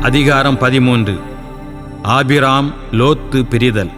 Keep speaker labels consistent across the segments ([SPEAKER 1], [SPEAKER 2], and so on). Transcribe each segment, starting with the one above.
[SPEAKER 1] அதிகாரம் பதிமூன்று. ஆபிராம் லோத்து பிரிதல்.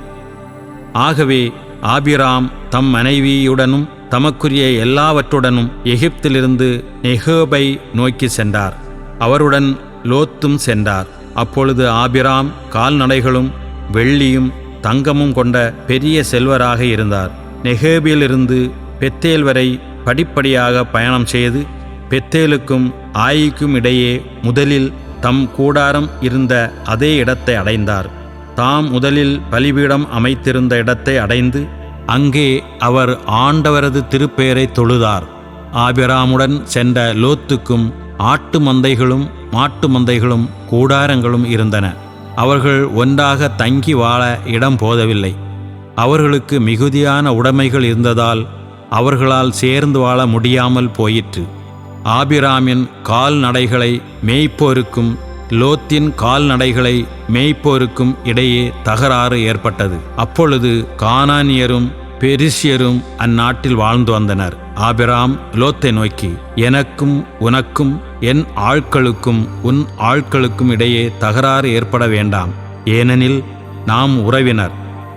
[SPEAKER 1] ஆகவே ஆபிராம் தம் மனைவியுடனும் தமக்குரிய எல்லாவற்றுடனும் எகிப்திலிருந்து நெஹோபை நோக்கி சென்றார். அவருடன் லோத்தும் சென்றார். அப்பொழுது ஆபிராம் கால்நடைகளும் வெள்ளியும் தங்கமும் கொண்ட பெரிய செல்வராக இருந்தார். நெகேபிலிருந்து பெத்தேல் வரை படிப்படியாக பயணம் செய்து பெத்தேலுக்கும் ஆயிக்கும் இடையே முதலில் தம் கூடாரம் இருந்த அதே இடத்தை அடைந்தார். தாம் முதலில் பலிபீடம் அமைத்திருந்த இடத்தை அடைந்து அங்கே அவர் ஆண்டவரது திருப்பெயரை தொழுதார். ஆபிராமுடன் சென்ற லோத்துக்கும் ஆட்டு மந்தைகளும் மாட்டு மந்தைகளும் கூடாரங்களும் இருந்தன. அவர்கள் ஒன்றாக தங்கி வாழ இடம் போதவில்லை. அவர்களுக்கு மிகுதியான உடைமைகள் இருந்ததால் அவர்களால் சேர்ந்து வாழ முடியாமல் போயிற்று. ஆபிராமின் கால்நடைகளை மேய்ப்போருக்கும் லோத்தின் கால்நடைகளை மேய்ப்போருக்கும் இடையே தகராறு ஏற்பட்டது. அப்பொழுது கானானியரும் பெரிசியரும் அந்நாட்டில் வாழ்ந்து வந்தனர். ஆபிராம் லோத்தை நோக்கி எனக்கும் உனக்கும் என் ஆட்களுக்கும் உன் ஆட்களுக்கும் இடையே தகராறு ஏற்பட வேண்டாம். ஏனெனில் நாம் உறவினர்.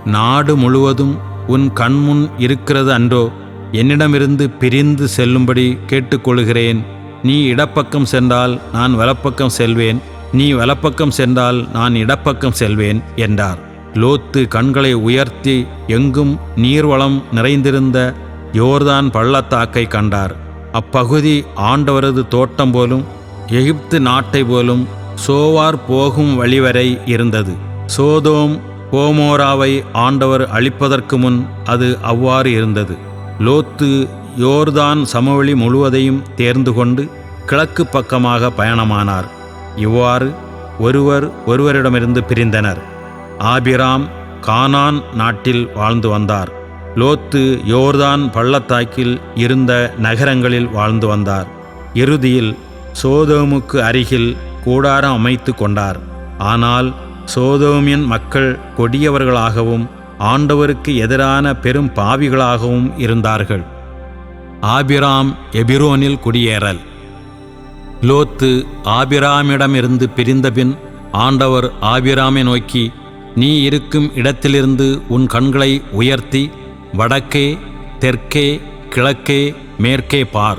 [SPEAKER 1] நாடு முழுவதும் உன் கண்முன் இருக்கிறது அன்றோ என்னிடமிருந்து பிரிந்து செல்லும்படி கேட்டுக்கொள்கிறேன் நீ இடப்பக்கம் சென்றால் நான் வலப்பக்கம் செல்வேன். நீ வலப்பக்கம் சென்றால் நான் இடப்பக்கம் செல்வேன் என்றார். லோத்து கண்களை உயர்த்தி எங்கும் நீர்வளம் நிறைந்திருந்த யோர்தான் பள்ளத்தாக்கை கண்டார். அப்பகுதி ஆண்டவரது தோட்டம் போலும் எகிப்து நாட்டை போலும் சோவார் போகும் வழிவரை இருந்தது. சோதோம் போமோராவை ஆண்டவர் அழிப்பதற்கு முன் அது அவ்வாறு இருந்தது. லோத்து யோர்தான் சமவெளி முழுவதையும் தேர்ந்து கொண்டு கிழக்கு பக்கமாக பயணமானார். இவ்வாறு ஒருவர் ஒருவரிடமிருந்து பிரிந்தனர். ஆபிராம் கானான் நாட்டில் வாழ்ந்து வந்தார். லோத்து யோர்தான் பள்ளத்தாக்கில் இருந்த நகரங்களில் வாழ்ந்து வந்தார். இறுதியில் சோதோமுக்கு அருகில் கூடாரம் அமைத்து கொண்டார். ஆனால் சோதோமின் மக்கள் கொடியவர்களாகவும் ஆண்டவருக்கு எதிரான பெரும் பாவிகளாகவும் இருந்தார்கள். ஆபிராம் எபிரோனில் குடியேறல். லோத்து ஆபிராமிடமிருந்து பிரிந்தபின் ஆண்டவர் ஆபிராமை நோக்கி நீ இருக்கும் இடத்திலிருந்து உன் கண்களை உயர்த்தி வடக்கே தெற்கே கிழக்கே மேற்கே பார்.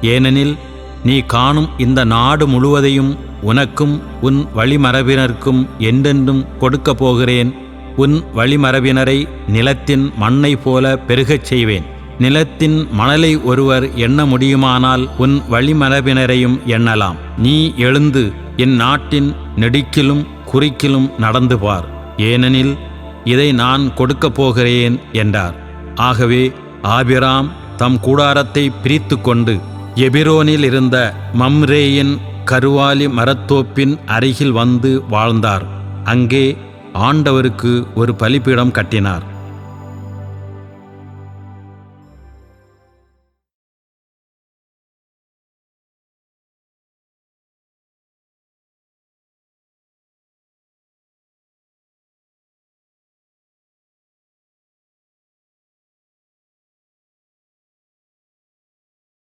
[SPEAKER 1] ஏனெனில் நீ காணும் இந்த நாடு முழுவதையும் உனக்கும் உன் வழிமரபினருக்கும் என்றென்றும் கொடுக்கப் போகிறேன். உன் வழிமரபினரை நிலத்தின் மண்ணை போல பெருகச் செய்வேன். நிலத்தின் மணலை ஒருவர் எண்ண முடியுமானால் உன் வழிமரபினரையும் எண்ணலாம். நீ எழுந்து என் நாட்டின் நெடுக்கிலும் குறிக்கிலும் நடந்து பார். ஏனெனில் இதை நான் கொடுக்கப் போகிறேன் என்றார். ஆகவே ஆபிராம் தம் கூடாரத்தை பிரித்து கொண்டு எபிரோனில் இருந்த மம்ரேயின் கருவாலி மரத்தோப்பின் அருகில் வந்து வாழ்ந்தார். அங்கே ஆண்டவருக்கு ஒரு பலிப்பீடம் கட்டினார்.